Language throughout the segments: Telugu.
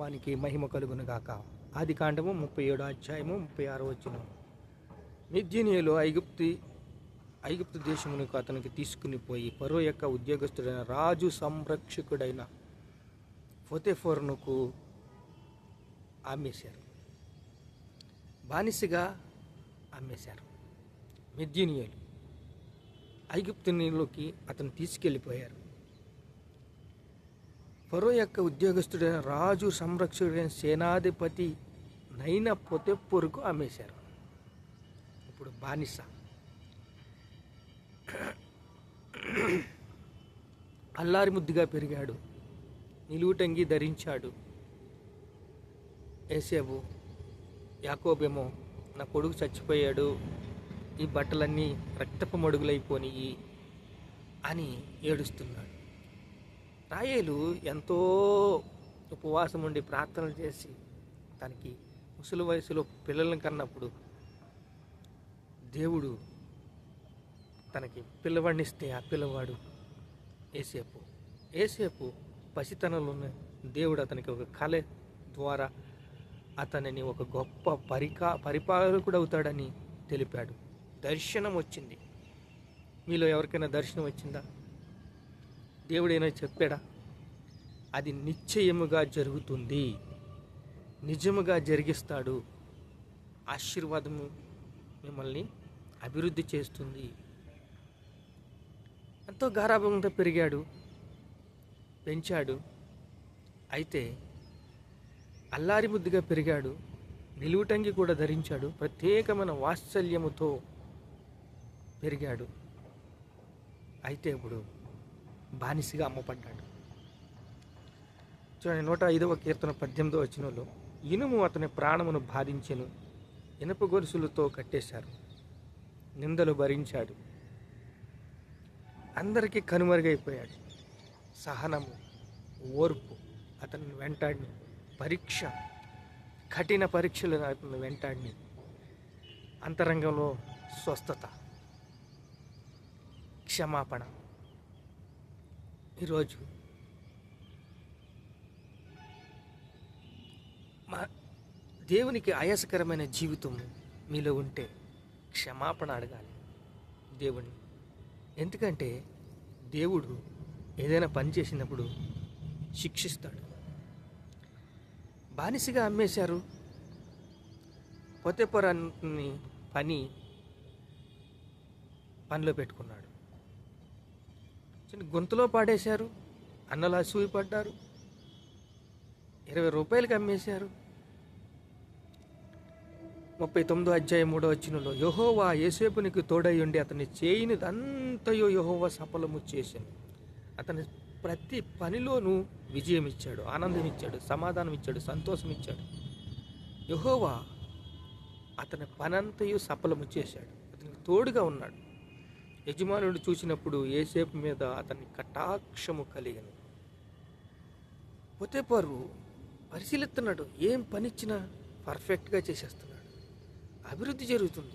మనకి మహిమ కలుగును గాక. ఆది కాండము ముప్పై ఏడు అధ్యాయము ముప్పై ఆరు వచ్చిన మిద్యనీయులు ఐగుప్తి ఐగుప్తు దేశమునకు అతనికి తీసుకుని పోయి పరో యొక్క ఉద్యోగస్తుడైన రాజు సంరక్షకుడైన ఫోతేఫోర్నుకు అమ్మేశారు బానిసగా అమ్మేశారు మిద్యనీయులు ఐగుప్తు అతను తీసుకెళ్ళిపోయారు. ఫరో యొక్క ఉద్యోగస్తుడైన రాజు సంరక్షకుడైన సేనాధిపతి నైన పొతెప్పొరుకు అమ్మేశారు ఇప్పుడు బానిస. అల్లారి ముద్దుగా పెరిగాడు. నిలువుటంగి ధరించాడు. ఏసేబు యాకోబేమో నా కొడుకు చచ్చిపోయాడు. ఈ బట్టలన్నీ రక్తపు మడుగులైపోనియి అని ఏడుస్తున్నాడు. రాయేలు ఎంతో ఉపవాసం ఉండి ప్రార్థనలు చేసి తనకి ముసలి వయసులో పిల్లలను కన్నప్పుడు దేవుడు తనకి పిల్లవాడినిస్తే ఆ పిల్లవాడు ఏసేపు. ఏసేపు పసితనంలోనే దేవుడు అతనికి ఒక కళ ద్వారా అతనిని ఒక గొప్ప పరికా పరిపాలకుడు అవుతాడని తెలిపాడు. దర్శనం వచ్చింది మీలో ఎవరికైనా దర్శనం వచ్చిందా దేవుడైనా చెప్పాడా? అది నిశ్చయముగా జరుగుతుంది. నిజముగా జరిగిస్తాడు. ఆశీర్వాదము మిమ్మల్ని అభివృద్ధి చేస్తుంది. ఎంతో గారాభంగా పెరిగాడు. పెంచాడు. అయితే అల్లారి ముద్దుగా పెరిగాడు. నిలువుటంగి కూడా ధరించాడు. ప్రత్యేకమైన వాత్సల్యముతో పెరిగాడు. అయితే ఇప్పుడు బానిసగా అమ్మపడ్డాడు చూడండి నూట ఐదవ కీర్తన పద్దెనిమిదవ వచనంలో ఇనుము అతని ప్రాణమును బాధించెను ఇనుప గొలుసులతో కట్టేశారు నిందలు భరించాడు అందరికీ కనుమరుగైపోయాడు. సహనము ఓర్పు అతను వెంటాడిని పరీక్ష కఠిన పరీక్షలు అతను వెంటాడిని అంతరంగంలో స్వస్థత క్షమాపణ ఈరోజు మా దేవునికి ఆయాసకరమైన జీవితం మీలో ఉంటే క్షమాపణ అడగాలి. దేవుణ్ణి ఎందుకంటే దేవుడు ఏదైనా పని చేసినప్పుడు శిక్షిస్తాడు. బానిసగా అమ్మేశారు. పొత్తెపొరాన్ని పని పనిలో పెట్టుకున్నాడు. చిన్న గొంతులో పాడేశారు. అన్నలా సూయిపడ్డారు ఇరవై రూపాయలకి అమ్మేశారు. ముప్పై తొమ్మిదో అధ్యాయం మూడో వచ్చినలో యహోవా యేసేపునికి తోడై ఉండి అతని చేయనిదంతయో యహోవా సఫలము చేశాను. అతని ప్రతి పనిలోనూ విజయం ఇచ్చాడు ఆనందం ఇచ్చాడు సమాధానం ఇచ్చాడు సంతోషం ఇచ్చాడు యహోవా అతని పనంతయు సఫలము చేశాడు. అతనికి తోడుగా ఉన్నాడు. యజమానుడు చూసినప్పుడు ఏసేపు మీద అతని కటాక్షము కలిగను. పొతేపారు పరిశీలిస్తున్నాడు ఏం పనిచ్చినా పర్ఫెక్ట్గా చేసేస్తున్నాడు. అభివృద్ధి జరుగుతుంది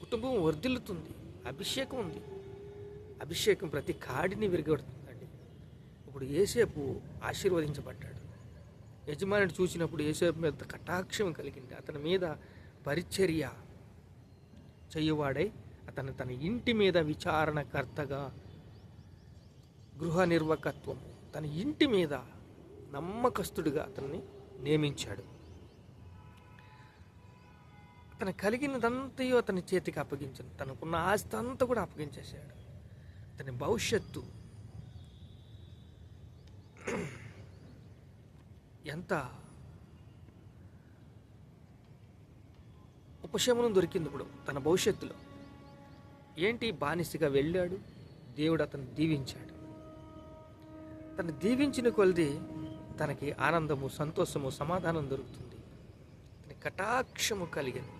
కుటుంబం వర్ధిల్లుతుంది అభిషేకం ఉంది. అభిషేకం ప్రతి కాడిని విరగొడుతుందండి. ఇప్పుడు ఏసేపు ఆశీర్వదించబడ్డాడు. యజమానుడు చూసినప్పుడు ఏసేపు మీద కటాక్షం కలిగింది. అతని మీద పరిచర్య చెయ్యవాడై అతను తన ఇంటి మీద విచారణకర్తగా గృహ నిర్వకత్వం తన ఇంటి మీద నమ్మకస్తుడిగా అతన్ని నియమించాడు. అతను కలిగినదంతయో అతని చేతికి అప్పగించాను తనకున్న ఆస్తి అంతా కూడా అప్పగించేశాడు. అతని భవిష్యత్తు ఎంత ఉపశమనం దొరికింది ఇప్పుడు తన భవిష్యత్తులో. ఏంటి బానిసగా వెళ్ళాడు? దేవుడు అతను దీవించాడు. తను దీవించిన కొలది తనకి ఆనందము సంతోషము సమాధానం దొరుకుతుంది. తన కటాక్షము కలిగింది.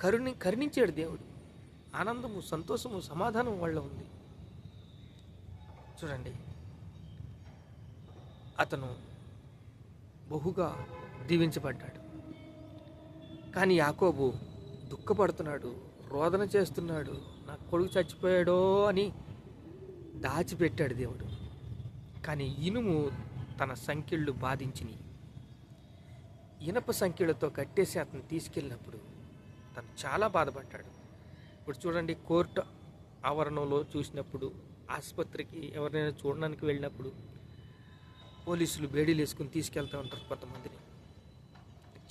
కరుణి కరుణించాడు దేవుడు. ఆనందము సంతోషము సమాధానం వాళ్ళ ఉంది. చూడండి. అతను బహుగా దీవించబడ్డాడు. కానీ యాకోబు దుఃఖపడుతున్నాడు. రోదన చేస్తున్నాడు. నా కొడుకు చచ్చిపోయాడో అని దాచిపెట్టాడు దేవుడు. కానీ ఇనుము తన సంఖ్యళ్ళు బాధించిని ఇనప సంఖ్యలతో కట్టేసి అతను తీసుకెళ్ళినప్పుడు తను చాలా బాధపడ్డాడు. ఇప్పుడు చూడండి కోర్టు ఆవరణలో చూసినప్పుడు ఆసుపత్రికి ఎవరినైనా చూడడానికి వెళ్ళినప్పుడు పోలీసులు బేడీలు వేసుకుని తీసుకెళ్తూ ఉంటారు కొంతమందిని.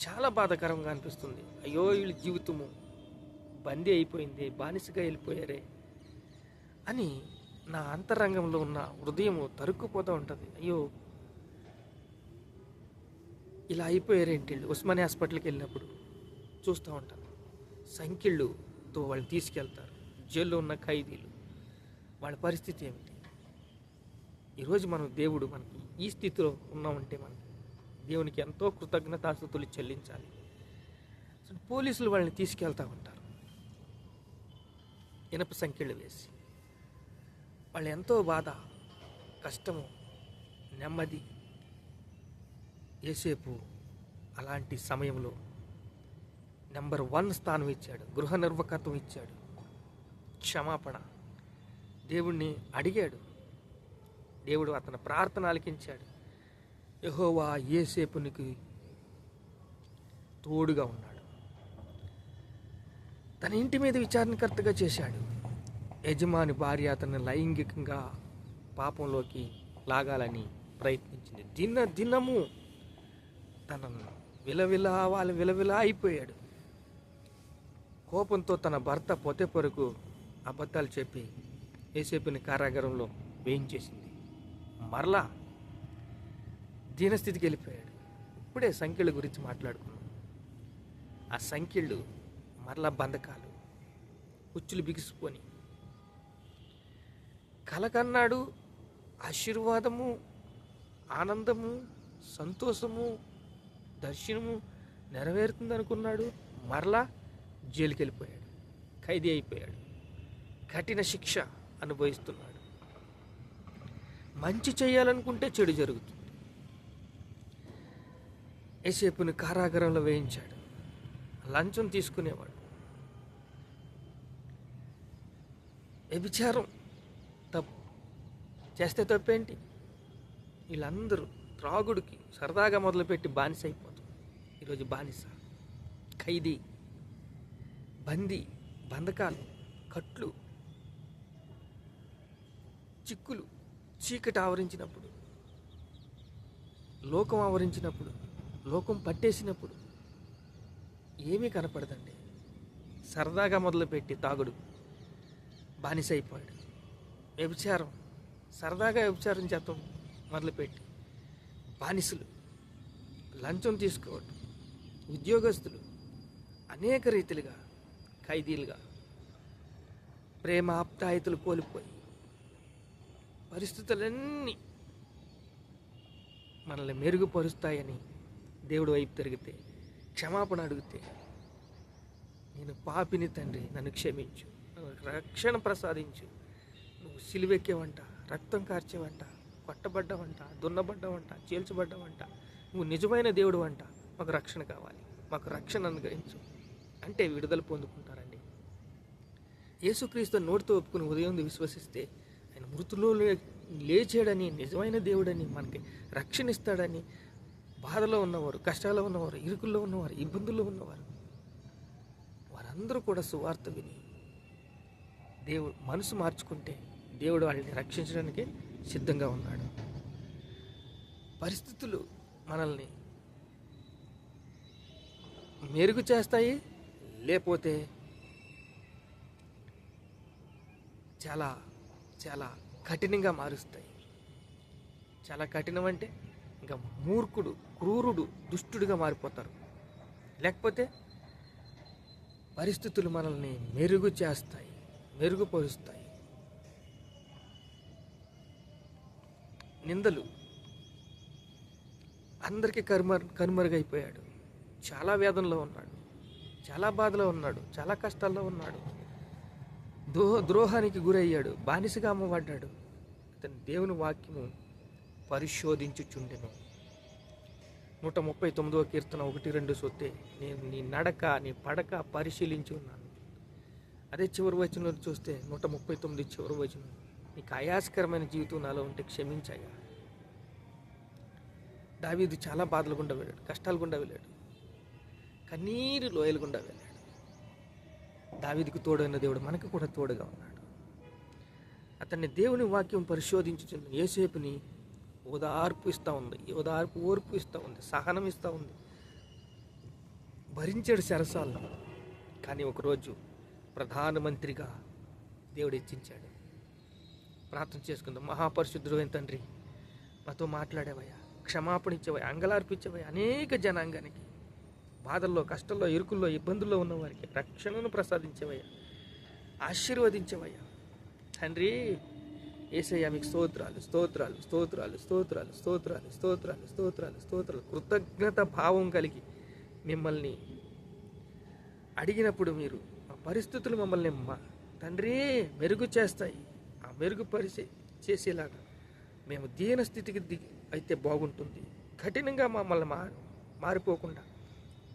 చాలా బాధాకరంగా అనిపిస్తుంది. అయ్యో వీళ్ళ జీవితము బందీ అయిపోయింది బానిసగా వెళ్ళిపోయారే అని నా అంతరంగంలో ఉన్న హృదయము తరుక్కుపోతూ ఉంటుంది. అయ్యో ఇలా అయిపోయారేంటి వీళ్ళు? ఉస్మానియా హాస్పిటల్కి వెళ్ళినప్పుడు చూస్తూ ఉంటాను. సంఖ్యళ్ళుతో వాళ్ళు తీసుకెళ్తారు. జైల్లో ఉన్న ఖైదీలు. వాళ్ళ పరిస్థితి ఏమిటి? ఈరోజు మనం దేవుడు మనకి ఈ స్థితిలో ఉన్నామంటే మనకి దేవునికి ఎంతో కృతజ్ఞతాస్తుతులు చెల్లించాలి. పోలీసులు వాళ్ళని తీసుకెళ్తూ ఉంటారు. ఇనప సంఖ్యలు వేసి. వాళ్ళు ఎంతో బాధ కష్టము నెమ్మది ఏసేపు అలాంటి సమయంలో నెంబర్ వన్ స్థానం ఇచ్చాడు గృహ నిర్వకత్వం ఇచ్చాడు. క్షమాపణ. దేవుణ్ణి అడిగాడు. దేవుడు అతని ప్రార్థన ఆలకించాడు. యహోవా ఏసేపునికి తోడుగా ఉన్నాడు. తన ఇంటి మీద విచారణకర్తగా చేశాడు. యజమాని భార్య అతన్ని లైంగికంగా పాపంలోకి లాగాలని ప్రయత్నించింది. దిన దినము తనను విలవిలా వాళ్ళు విలవిలా అయిపోయాడు. కోపంతో తన భర్త పొతే పొరకు అబద్ధాలు చెప్పి ఏసేపుని కారాగారంలో వేయించేసింది. మరలా దీనస్థితికి వెళ్ళిపోయాడు. ఇప్పుడే సంఖ్యల గురించి మాట్లాడుకున్నాం. ఆ సంఖ్యలు మరలా బంధకాలు ఉచ్చులు బిగిసిపోని కలకన్నాడు ఆశీర్వాదము ఆనందము సంతోషము దర్శనము నెరవేరుతుంది అనుకున్నాడు మరలా జైలుకి వెళ్ళిపోయాడు ఖైదీ అయిపోయాడు. కఠిన శిక్ష అనుభవిస్తున్నాడు. మంచి చేయాలనుకుంటే చెడు జరుగుతుంది. ఏసేపుని కారాగారంలో వేయించాడు. లంచం తీసుకునేవాడు. వ్యభిచారం. తప్పు. చేస్తే తప్పేంటి? వీళ్ళందరూ త్రాగుడికి సరదాగా మొదలుపెట్టి బానిస అయిపోతుంది ఈరోజు బానిస ఖైదీ బందీ బంధకాలు కట్లు చిక్కులు చీకటి ఆవరించినప్పుడు లోకం ఆవరించినప్పుడు లోకం పట్టేసినప్పుడు ఏమీ కనపడదండి. సరదాగా మొదలుపెట్టి తాగుడు. బానిస అయిపోయాడు వ్యభిచారం. సరదాగా వ్యభిచారం చేద్దాం మొదలుపెట్టి. బానిసలు. లంచం తీసుకోవడం ఉద్యోగస్తులు. అనేక రీతిలుగా ఖైదీలుగా. ప్రేమ ఆప్తాయితలు కోల్పోయి. పరిస్థితులన్నీ మనల్ని మెరుగుపరుస్తాయని దేవుడు వైపు తిరిగితే క్షమాపణ అడిగితే నేను పాపిని తండ్రి నన్ను క్షమించు. రక్షణ ప్రసాదించు. నువ్వు సిలువెక్కేవంట రక్తం కార్చేవంట కొట్టబడ్డవంట దున్నబడ్డవంట చీల్చబడ్డావంట. నువ్వు నిజమైన దేవుడు అంట మాకు రక్షణ కావాలి. మాకు రక్షణ అనుగ్రహించు. అంటే విడుదల పొందుకుంటారండి. యేసుక్రీస్తు నోటితో ఒప్పుకుని ఉదయం విశ్వసిస్తే ఆయన మృతులో లేచాడని నిజమైన దేవుడని మనకి రక్షణ ఇస్తాడని బాధలో ఉన్నవారు కష్టాల్లో ఉన్నవారు ఇరుకుల్లో ఉన్నవారు ఇబ్బందుల్లో ఉన్నవారు వారందరూ కూడా సువార్త విని దేవుడు మనసు మార్చుకుంటే దేవుడు వాళ్ళని రక్షించడానికి సిద్ధంగా ఉన్నాడు. పరిస్థితులు మనల్ని మెరుగు చేస్తాయి లేకపోతే చాలా చాలా కఠినంగా మారుస్తాయి. చాలా కఠినం అంటే ఇంకా మూర్ఖుడు క్రూరుడు దుష్టుడిగా మారిపోతారు. లేకపోతే పరిస్థితులు మనల్ని మెరుగు చేస్తాయి. మెరుగుపరుస్తాయి. నిందలు. అందరికీ కర్మర్ కనుమరుగైపోయాడు. చాలా వేదనలో ఉన్నాడు. చాలా బాధలో ఉన్నాడు. చాలా కష్టాల్లో ఉన్నాడు. దో ద్రోహానికి గురయ్యాడు. బానిసగా అమ్మబడ్డాడు. అతని దేవుని వాక్యము పరిశోధించుచుండెను. నూట ముప్పై తొమ్మిదవ కీర్తన ఒకటి రెండు సొత్తే నేను నీ నడక నీ పడక పరిశీలించి ఉన్నాను. అదే చివరి వచనంలో చూస్తే నూట ముప్పై తొమ్మిది చివరి వచనం. నీకు ఆయాసకరమైన జీవితం నాలో ఉంటే క్షమించాయా దావీదు చాలా బాధలు గుండా వెళ్ళాడు కష్టాలు గుండా వెళ్ళాడు. కన్నీరు లోయలు గుండా వెళ్ళాడు. దావీదుకు తోడైన దేవుడు మనకు కూడా తోడుగా ఉన్నాడు. అతన్ని దేవుని వాక్యం పరిశోధించుతున్న ఏసేపుని ఓదార్పు ఇస్తూ ఉంది ఓదార్పు ఓర్పు ఇస్తూ ఉంది సహనం ఇస్తూ ఉంది. భరించాడు సరసాలను కానీ ఒకరోజు ప్రధానమంత్రిగా దేవుడు ఇచ్చించాడు ప్రార్థన చేసుకుందాం. మహాపరిశుద్ధుడు తండ్రి మాతో మాట్లాడేవయ్యా క్షమాపణ ఇచ్చేవయ్యా అంగలార్పించేవయ్యా అనేక జనాంగానికి బాధల్లో కష్టంలో ఇరుకుల్లో ఇబ్బందుల్లో ఉన్నవారికి రక్షణను ప్రసాదించేవయ్యా ఆశీర్వదించేవయ్యా. తండ్రి ఏసయ్యా మీకు స్తోత్రాలు స్తోత్రాలు స్తోత్రాలు స్తోత్రాలు స్తోత్రాలు స్తోత్రాలు స్తోత్రాలు స్తోత్రాలు కృతజ్ఞత భావం కలిగి మిమ్మల్ని అడిగినప్పుడు మీరు పరిస్థితులు మమ్మల్ని మా తండ్రి మెరుగు చేస్తాయి. ఆ మెరుగుపరిచే చేసేలాగా మేము దీన స్థితికి దిగి అయితే బాగుంటుంది. కఠినంగా మమ్మల్ని మా మారిపోకుండా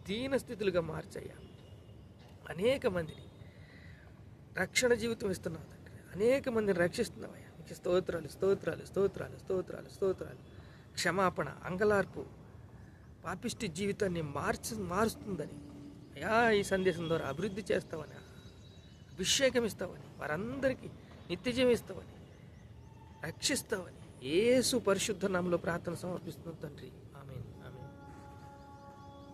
దీన స్థితులుగా మార్చయ్యా. అనేక మందిని రక్షణ జీవితం ఇస్తున్నావు తండ్రి. అనేక మందిని రక్షిస్తున్నావయ్యా. మీకు స్తోత్రాలు స్తోత్రాలు స్తోత్రాలు స్తోత్రాలు స్తోత్రాలు. క్షమాపణ అంగలార్పు పాపిష్టి జీవితాన్ని మార్చి మారుస్తుందని అయా ఈ సందేశం ద్వారా అభివృద్ధి చేస్తామని అభిషేకం ఇస్తావని వారందరికీ నిత్యజీవం ఇస్తావని రక్షిస్తావని ఏసు పరిశుద్ధ నామంలో ప్రార్థన సమర్పిస్తున్నాం తండ్రి.